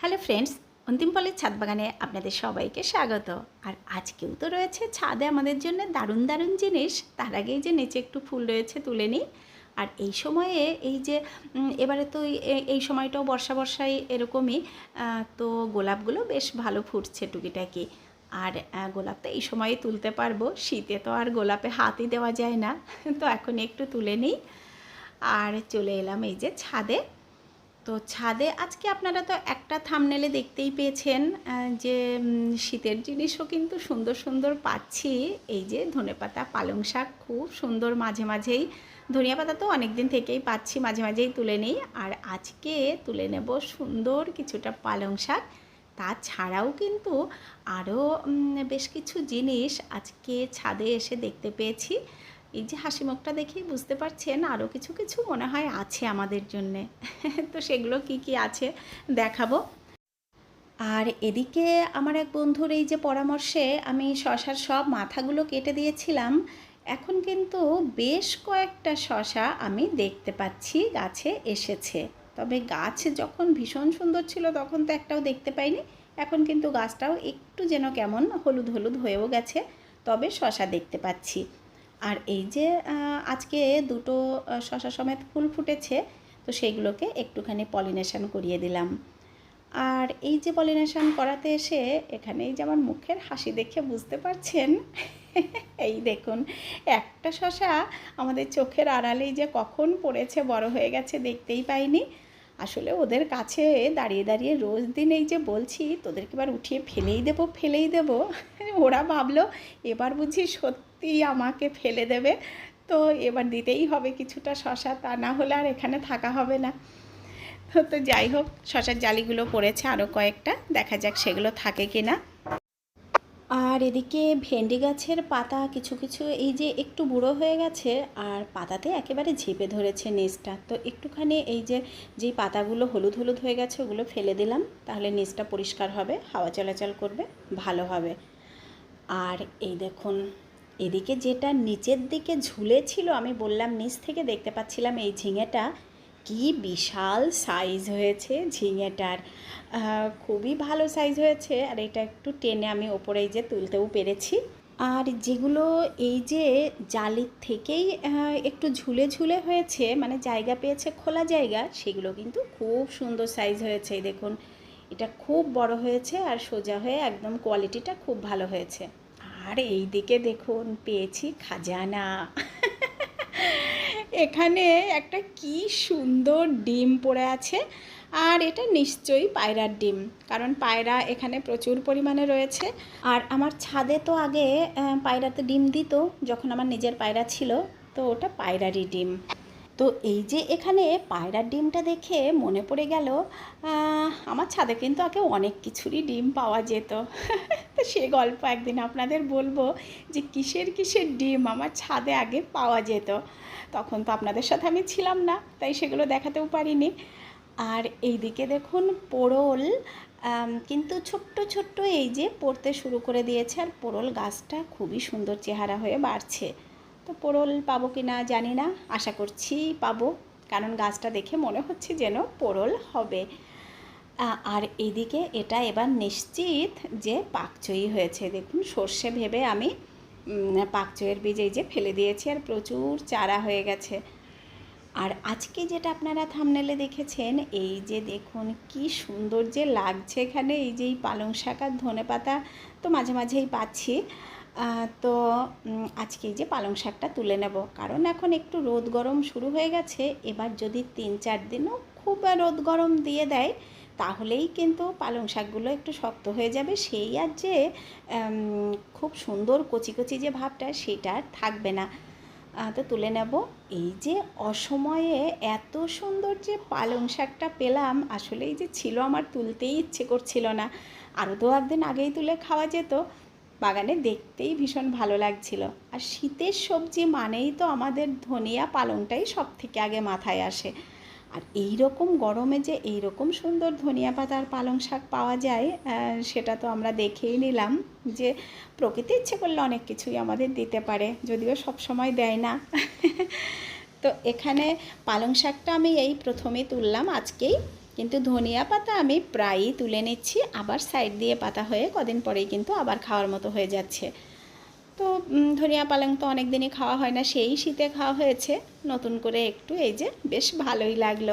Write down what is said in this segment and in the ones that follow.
Hello friends অন্তিম পলের ছাদ বাগানে আপনাদের সবাইকে স্বাগত। আর আজকেও তো রয়েছে ছাদে আমাদের জন্য দারুণ দারুণ জিনিস। তার আগেই যে নিচে একটু ফুল রয়েছে তুলে নিই। আর এই সময়ে এই যে এবারে তো এই- সময়টাও বর্ষা বর্ষায় এরকমই তো গোলাপগুলো বেশ ভালো ফুটছে টুকিটাকি। আর গোলাপ তো এই সময়ে তুলতে পারব। শীতে তো আর গোলাপে হাতই দেওয়া যায় না। তো এখন একটু তুলে নিই। আর চলে এলাম এই যে ছাদে। তো ছাদে আজকে আপনারা তো একটা থামনেলে দেখতেই পেয়েছেন যে শীতের জিনিসও কিন্তু সুন্দর সুন্দর পাচ্ছি। এই যে ধনেপাতা পালং শাক, খুব সুন্দর মাঝে মাঝেই। ধনিয়া পাতা তো অনেক দিন থেকেই পাচ্ছি, মাঝে মাঝেই তুলে নিই। আর আজকে তুলে নেব সুন্দর কিছুটা পালং শাক। তাছাড়াও কিন্তু আরও বেশ কিছু জিনিস আজকে ছাদে এসে দেখতে পেয়েছি। এই যে হাসি মুখটা দেখেই বুঝতে পারছেন আরও কিছু কিছু মনে হয় আছে আমাদের জন্যে। তো সেগুলো কি কি আছে দেখাবো। আর এদিকে আমার এক বন্ধুর এই যে পরামর্শে আমি শশার সব মাথাগুলো কেটে দিয়েছিলাম। এখন কিন্তু বেশ কয়েকটা শশা আমি দেখতে পাচ্ছি গাছে এসেছে। তবে গাছ যখন ভীষণ সুন্দর ছিল তখন তো একটাও দেখতে পাইনি। এখন কিন্তু গাছটাও একটু যেন কেমন হলুদ হলুদ হয়েও গেছে। তবে শশা দেখতে পাচ্ছি। আর এই যে আজকে দুটো শশা সমেত ফুল ফুটেছে, তো সেইগুলোকে একটুখানি পলিনেশন করিয়ে দিলাম। আর এই যে পলিনেশন করাতে এসে এখানে এই যে আমার মুখের হাসি দেখে বুঝতে পারছেন, এই দেখুন, একটা শশা আমাদের চোখের আড়ালেই যে কখন পড়েছে, বড় হয়ে গেছে দেখতেই পাইনি। আসলে ওদের কাছে দাঁড়িয়ে দাঁড়িয়ে রোজ দিন এই যে বলছি, তোদেরকে এবার উঠিয়ে ফেলেই দেবো ফেলেই দেবো। ওরা ভাবলো, এবার বুঝি সত্যি আমাকে ফেলে দেবে। তো এবার দিতেই হবে কিছুটা শশা, তা না হলে আর এখানে থাকা হবে না। তো যাই হোক, শশার জালিগুলো পড়েছে আরও কয়েকটা, দেখা যাক সেগুলো থাকে কি না আর এদিকে ভেন্ডি গাছের পাতা কিছু কিছু, এই যে একটু বুড়ো হয়ে গেছে, আর পাতাতে একেবারে ঝেপে ধরেছে নিচটা। তো একটুখানি এই যে যেই পাতাগুলো হলুদ হলুদ হয়ে গেছে, ওগুলো ফেলে দিলাম, তাহলে নিচটা পরিষ্কার হবে, হাওয়া চলাচল করবে, ভালো হবে। আর এই দেখুন এদিকে যেটা নিচের দিকে ঝুলে ছিল আমি বললাম নিচ থেকে দেখতে পাচ্ছিলাম এই ঝিঙেটা কি বিশাল সাইজ হয়েছে ঝিঙেটার। খুবই ভালো সাইজ হয়েছে আর এটা একটু টেনে আমি ওপরে যে তুলতেও পেরেছি। আর যেগুলো এই যে জালির থেকেই একটু ঝুলে ঝুলে হয়েছে মানে জায়গা পেয়েছে খোলা জায়গা, সেগুলো কিন্তু খুব সুন্দর সাইজ হয়েছে। দেখুন, এটা খুব বড় হয়েছে আর সোজা হয়ে একদম কোয়ালিটিটা খুব ভালো হয়েছে। আর এই দিকে দেখুন, পেয়েছি খাজানা। এখানে একটা কি সুন্দর ডিম পড়ে আছে। আর এটা নিশ্চয়ই পায়রার ডিম, কারণ পায়রা এখানে প্রচুর পরিমাণে রয়েছে। আর আমার ছাদে তো আগে পায়রাতে ডিম দিত, যখন আমার নিজের পায়রা ছিল, তো ওটা পায়রারই ডিম। তো এই যে এখানে পায়রার ডিমটা দেখে মনে পড়ে গেল আমার ছাদে কিন্তু আগে অনেক কিছুরই ডিম পাওয়া যেত। তো সে গল্প একদিন আপনাদের বলব যে কিসের কিসের ডিম আমার ছাদে আগে পাওয়া যেত। তখন তো আপনাদের সাথে আমি ছিলাম না, তাই সেগুলো দেখাতেও পারিনি। আর এইদিকে দেখুন পোড়ল কিন্তু ছোট্ট ছোট্ট এই যে পড়তে শুরু করে দিয়েছে, আর পোড়ল গাছটা খুবই সুন্দর চেহারা হয়ে বাড়ছে। তো পোড়ল পাবো কি না জানি না, আশা করছি পাবো। কারণ গাছটা দেখে মনে হচ্ছে যেন পোড়ল হবে। আর এদিকে এটা এবার নিশ্চিত যে পাকচই হয়েছে। দেখুন, সর্ষে ভেবে আমি পাকচইয়ের বীজ এই যে ফেলে দিয়েছি আর প্রচুর চারা হয়ে গেছে। আর আজকে যেটা আপনারা থামনেলে দেখেছেন, এই যে দেখুন, কি সুন্দর যে লাগছে এখানে। এই যে এই পালং শাক আর ধনে পাতা তো মাঝে মাঝেই পাচ্ছি। তো আজকে যে পালং শাকটা তুলে নেব। কারণ এখন একটু রোদ গরম শুরু হয়ে গেছে। এবার যদি তিন চার দিনও খুব রোদ গরম দিয়ে দেয়, তাহলেই কিন্তু পালং শাকগুলো একটু শক্ত হয়ে যাবে। সেই আর যে খুব সুন্দর কচি কচি যে ভাবটা, সেটা আর থাকবে না। তো তুলে নেব। এই যে অসময়ে এত সুন্দর যে পালং শাকটা পেলাম আসলেই যে ছিল আমার তুলতেই ইচ্ছে করছিল না। আরও দু একদিন আগেই তুলে খাওয়া যেত। বাগানে দেখতেই ভীষণ ভালো লাগছিল। আর শীতের সবজি মানেই তো আমাদের ধনিয়া পালংটাই সব থেকে আগে মাথায় আসে। আর এই রকম গরমে যে এই রকম সুন্দর ধনিয়া পাতার পালং শাক পাওয়া যায় সেটা তো আমরা দেখেই নিলাম যে প্রকৃতি ইচ্ছে করলে অনেক কিছুই আমাদের দিতে পারে, যদিও সব সময় দেয় না। তো এখানে পালং শাকটা আমি এই প্রথমে তুললাম, আজকেই কিন্তু ধনিয়া পাতা আমি প্রায়ই তুলে নিচ্ছি, আবার সাইড দিয়ে পাতা হয়ে কদিন পরেই কিন্তু আবার খাওয়ার মতো হয়ে যাচ্ছে। তো ধনিয়া পালং তো অনেক দিনই খাওয়া হয় না, সেই শীতে খাওয়া হয়েছে। নতুন করে একটু এই যে বেশ ভালোই লাগল।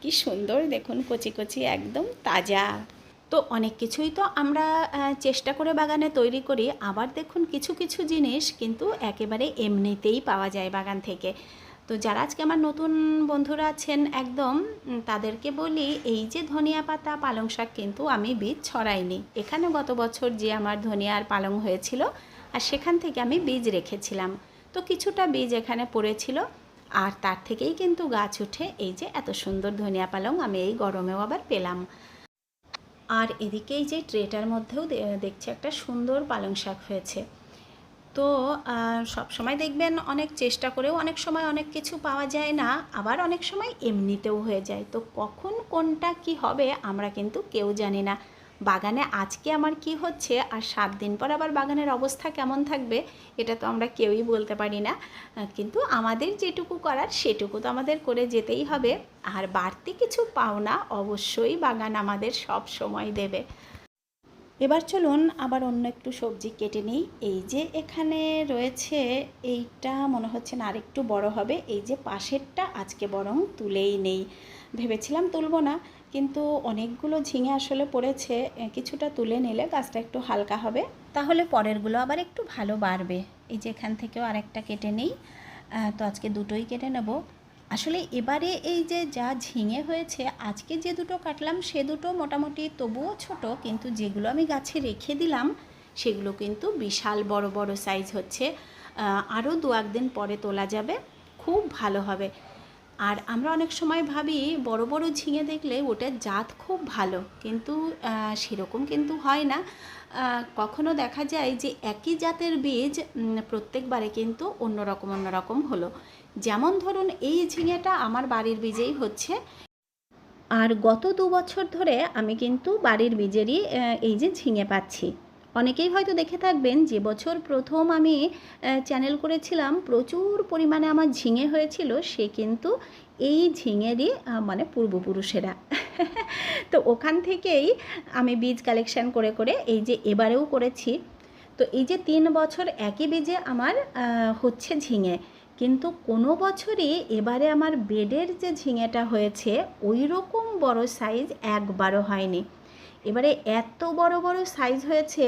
কি সুন্দর দেখুন, কচি কচি একদম তাজা। তো অনেক কিছুই তো আমরা চেষ্টা করে বাগানে তৈরি করি। আবার দেখুন কিছু কিছু জিনিস কিন্তু একেবারে এমনিতেই পাওয়া যায় বাগান থেকে। তো যারা আজকে আমার নতুন বন্ধুরা আছেন, একদম তাদেরকে বলি, এই যে ধনিয়া পাতা পালং শাক কিন্তু আমি বীজ ছড়াইনি। এখানে গত বছর যে আমার ধনিয়া আর পালং হয়েছিল, আর সেখান থেকে আমি বীজ রেখেছিলাম। তো কিছুটা বীজ এখানে পড়েছিল, আর তার থেকেই কিন্তু গাছ উঠে এই যে এত সুন্দর ধনিয়া পালং আমি এই গরমেও আবার পেলাম। আর এদিকে এই যে ট্রেটার মধ্যেও দেখছি একটা সুন্দর পালং শাক হয়েছে। তো সব সময় দেখবেন অনেক চেষ্টা করেও অনেক সময় অনেক কিছু পাওয়া যায় না, আবার অনেক সময় এমনিতেও হয়ে যায়। তো কখন কোনটা কি হবে আমরা কিন্তু কেউ জানি না। বাগানে আজকে আমার কি হচ্ছে আর সাত দিন পর আবার বাগানের অবস্থা কেমন থাকবে, এটা তো আমরা কেউই বলতে পারি না। কিন্তু আমাদের যেটুকু করার সেটুকু তো আমাদের করে যেতেই হবে। আর বাড়তি কিছু পাওনা অবশ্যই বাগান আমাদের সব সময় দেবে। এবার চলুন আবার অন্য একটু সবজি কেটে নিই। এই যে এখানে রয়েছে, এইটা মনে হচ্ছে না আরেকটু বড় হবে। এই যে পাশেরটা আজকে বরং তুলেই নেই। ভেবেছিলাম তুলবো না, কিন্তু অনেকগুলো ঝিঙে আসলে পড়েছে। কিছুটা তুলে নিলে গাছটা একটু হালকা হবে। তাহলে পরেরগুলো আবার একটু ভালো বাড়বে। এই যে এখান থেকেও আরেকটা কেটে নেই। তো আজকে দুটোই কেটে নেব। আসলে এবারে এই যে যা ঝিঙে হয়েছে, আজকে যে দুটো কাটলাম সে দুটো মোটামুটি তবুও ছোট, কিন্তু যেগুলো আমি গাছে রেখে দিলাম, সেগুলো কিন্তু বিশাল বড় বড় সাইজ হচ্ছে। আরও দু একদিন পরে তোলা যাবে, খুব ভালো হবে। আর আমরা অনেক সময় ভাবি, বড় বড় ঝিঙে দেখলে ওটার জাত খুব ভালো, কিন্তু সেরকম কিন্তু হয় না। কখনো দেখা যায় যে একই জাতের বীজ প্রত্যেকবারে কিন্তু অন্যরকম অন্যরকম হলো। যেমন ধরুন এই ঝিঙেটা আমার বাড়ির বীজেই হচ্ছে। আর গত দু বছর ধরে আমি কিন্তু বাড়ির বীজেরই এই যে ঝিঙে পাচ্ছি। অনেকেই হয়তো দেখে থাকবেন, যে বছর প্রথম আমি চ্যানেল করেছিলাম, প্রচুর পরিমাণে আমার ঝিঙে হয়েছিল, সে কিন্তু এই ঝিঙেরই মানে পূর্বপুরুষেরা। তো ওখান থেকেই আমি বীজ কালেকশন করে করে এই যে এবারেও করেছি। তো এই যে তিন বছর একই বীজে আমার হচ্ছে ঝিঙে। কিন্তু কোনো বছরই এবারে আমার বেডের যে ঝিঙেটা হয়েছে ওই রকম বড় সাইজ একবারও হয়নি। এবারে এত বড় বড় সাইজ হয়েছে,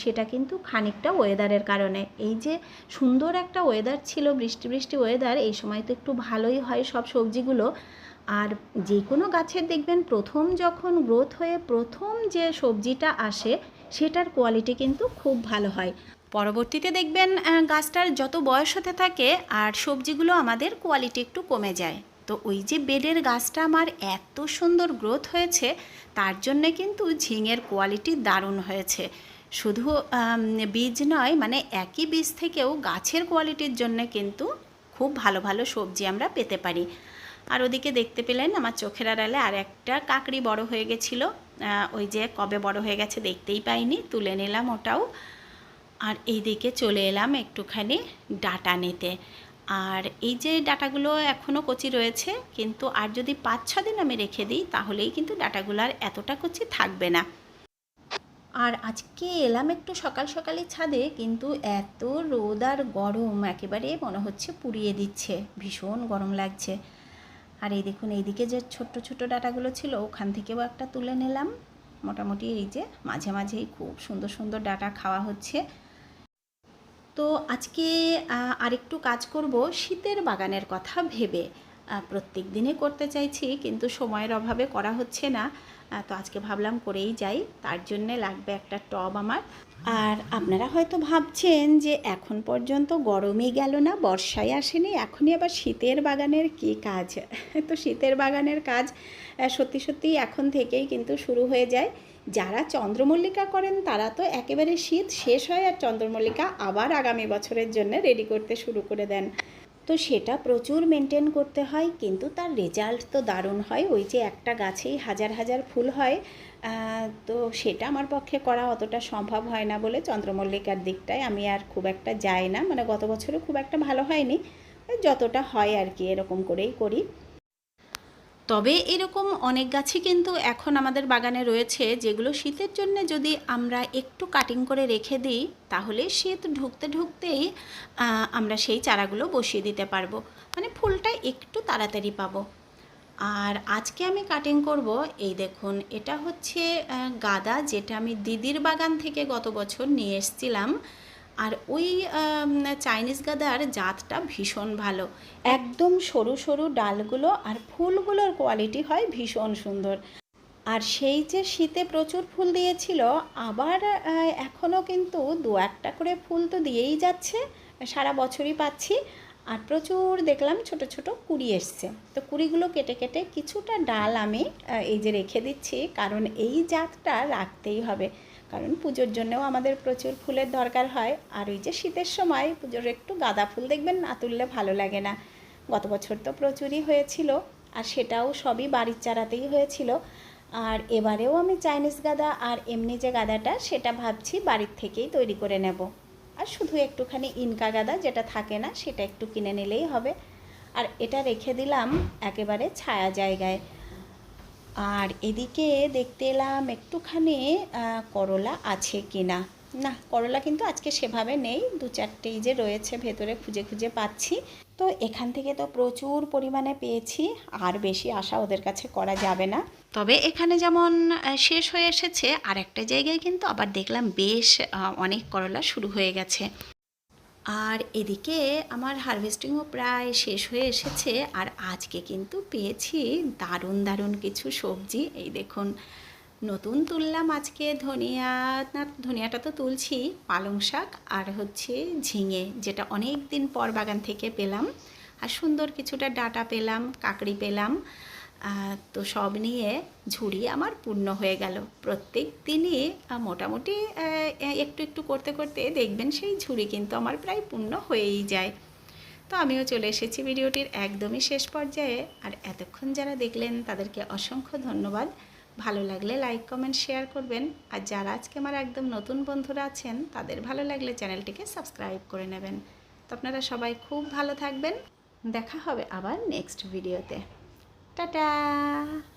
সেটা কিন্তু খানিকটা ওয়েদারের কারণে। এই যে সুন্দর একটা ওয়েদার ছিল, বৃষ্টি বৃষ্টি ওয়েদার এই সময় তো একটু ভালোই হয় সব সবজিগুলো। আর যে কোনো গাছের দেখবেন, প্রথম যখন গ্রোথ হয়ে প্রথম যে সবজিটা আসে, সেটার কোয়ালিটি কিন্তু খুব ভালো হয়। পরবর্তীতে দেখবেন গাছটার যত বয়স হতে থাকে আর সবজিগুলো আমাদের কোয়ালিটি একটু কমে যায়। তো ওই যে বেডের গাছটা আমার এত সুন্দর গ্রোথ হয়েছে, তার জন্যে কিন্তু ঝিঙের কোয়ালিটি দারুণ হয়েছে। শুধু বীজ নয় মানে একই বীজ থেকেও গাছের কোয়ালিটির জন্যে কিন্তু খুব ভালো ভালো সবজি আমরা পেতে পারি। আর ওদিকে দেখতে পেলেন, আমার চোখের আড়ালে আর একটা কাকড়ি বড় হয়ে গেছিল। ওই যে কবে বড় হয়ে গেছে দেখতেই পাইনি, তুলে নিলাম ওটাও। আর এই দিকে চলে এলাম একটুখানি ডাটা নিতে। আর এই যে ডাটাগুলো এখনও কচি রয়েছে, কিন্তু আর যদি পাঁচ, ছ দিন আমি রেখে দিই, তাহলেই কিন্তু ডাটাগুলো আর এতটা কচি থাকবে না। আর আজকে এলাম একটু সকাল সকালে ছাদে, কিন্তু এত রোদ আর গরম একেবারে মনে হচ্ছে পুড়িয়ে দিচ্ছে, ভীষণ গরম লাগছে। আর এই দেখুন, এইদিকে যে ছোট্ট ছোট্ট ডাটাগুলো ছিল, ওখান থেকেও একটা তুলে নিলাম। মোটামুটি এই যে মাঝে মাঝেই খুব সুন্দর সুন্দর ডাটা খাওয়া হচ্ছে। তো আজকে আরেকটু কাজ করব শীতের বাগানের কথা ভেবে। প্রত্যেক দিনই করতে চাইছি, কিন্তু সময়ের অভাবে করা হচ্ছে না। তো আজকে ভাবলাম করেই যাই, তার জন্যে লাগবে একটা টব আমার। আর আপনারা হয়তো ভাবছেন যে এখন পর্যন্ত গরমই গেল না বর্ষায় আসেনি, এখনই আবার শীতের বাগানের কী কাজ? তো শীতের বাগানের কাজ সত্যি সত্যি এখন থেকেই কিন্তু শুরু হয়ে যায়। যারা চন্দ্রমল্লিকা করেন, তারা তো একেবারে শীত শেষ হয় আর চন্দ্রমল্লিকা আবার আগামী বছরের জন্য রেডি করতে শুরু করে দেন। তো সেটা প্রচুর মেনটেন করতে হয়, কিন্তু তার রেজাল্ট তো দারুণ হয়। ওই যে একটা গাছেই হাজার হাজার ফুল হয় তো সেটা আমার পক্ষে করা অতটা সম্ভব হয় না বলে চন্দ্রমল্লিকার দিকটায় আমি আর খুব একটা যাই না। মানে গত বছরও খুব একটা ভালো হয়নি যতটা হয় আর কি এরকম করেই করি। তবে এরকম অনেক গাছই কিন্তু এখন আমাদের বাগানে রয়েছে, যেগুলো শীতের জন্য যদি আমরা একটু কাটিং করে রেখে দিই, তাহলে শীত ঢুকতে ঢুকতেই আমরা সেই চারাগুলো বসিয়ে দিতে পারব। মানে ফুলটা একটু তাড়াতাড়ি পাবো। আর আজকে আমি কাটিং করব, এই দেখুন, এটা হচ্ছে গাদা যেটা আমি দিদির বাগান থেকে গত বছর নিয়ে এসেছিলাম। আর ওই চাইনিজ গাদার জাতটা ভীষণ ভালো। একদম সরু সরু ডালগুলো আর ফুলগুলোর কোয়ালিটি হয় ভীষণ সুন্দর। আর সেই যে শীতে প্রচুর ফুল দিয়েছিল, আবার এখনও কিন্তু দু একটা করে ফুল তো দিয়েই যাচ্ছে, সারা বছরই পাচ্ছি। আর প্রচুর দেখলাম ছোট ছোট কুড়ি এসছে। তো কুড়িগুলো কেটে কেটে কিছুটা ডাল আমি এই যে রেখে দিচ্ছি, কারণ এই জাতটা রাখতেই হবে। কারণ পুজোর জন্যও আমাদের প্রচুর ফুলের দরকার হয়। আর ওই যে শীতের সময় পুজোর একটু গাঁদা ফুল দেখবেন, না তুললে ভালো লাগে না। গত বছর তো প্রচুরই হয়েছিল, আর সেটাও সবই বাড়ির চারাতেই হয়েছিল। আর এবারেও আমি চাইনিজ গাদা, আর এমনি যে গাদাটা, সেটা ভাবছি বাড়ির থেকেই তৈরি করে নেব। আর শুধু একটুখানি ইনকা গাদা যেটা থাকে না, সেটা একটু কিনে নিলেই হবে। আর এটা রেখে দিলাম একেবারে ছায়া জায়গায়। আর এদিকে দেখতে এলাম একটুখানি করলা আছে কিনা। না, করলা কিন্তু আজকে সেভাবে নেই, দু চারটেই যে রয়েছে, ভেতরে খুঁজে খুঁজে পাচ্ছি। তো এখান থেকে তো প্রচুর পরিমাণে পেয়েছি, আর বেশি আশা ওদের কাছে করা যাবে না। তবে এখানে যেমন শেষ হয়ে এসেছে আর একটা জায়গায় কিন্তু আবার দেখলাম বেশ অনেক করলা শুরু হয়ে গেছে। আর এদিকে আমার হারভেস্টিংও প্রায় শেষ হয়ে এসেছে, আর আজকে কিন্তু পেয়েছি দারুণ দারুণ কিছু সবজি। এই দেখুন, নতুন তুললাম আজকে ধনিয়া, না, ধনিয়াটা তো তুলছি, পালং শাক আর হচ্ছে ঝিঙে, যেটা অনেক দিন পর বাগান থেকে পেলাম। আর সুন্দর কিছুটা ডাটা পেলাম, কাকড়ি পেলাম। তো সব নিয়ে ঝুড়ি আমার পূর্ণ হয়ে গেল। প্রত্যেক দিনই মোটামুটি একটু একটু করতে করতে দেখবেন সেই ঝুড়ি কিন্তু আমার প্রায় পূর্ণ হয়েই যায়। তো আমিও চলে এসেছি ভিডিওটির একদমই শেষ পর্যায়ে। আর এতক্ষণ যারা দেখলেন, তাদেরকে অসংখ্য ধন্যবাদ। ভালো লাগলে লাইক, কমেন্ট, শেয়ার করবেন। আর যারা আজকে আমার একদম নতুন বন্ধুরা আছেন, তাদের ভালো লাগলে চ্যানেলটিকে সাবস্ক্রাইব করে নেবেন। তো আপনারা সবাই খুব ভালো থাকবেন। দেখা হবে আবার নেক্সট ভিডিওতে। 哒哒。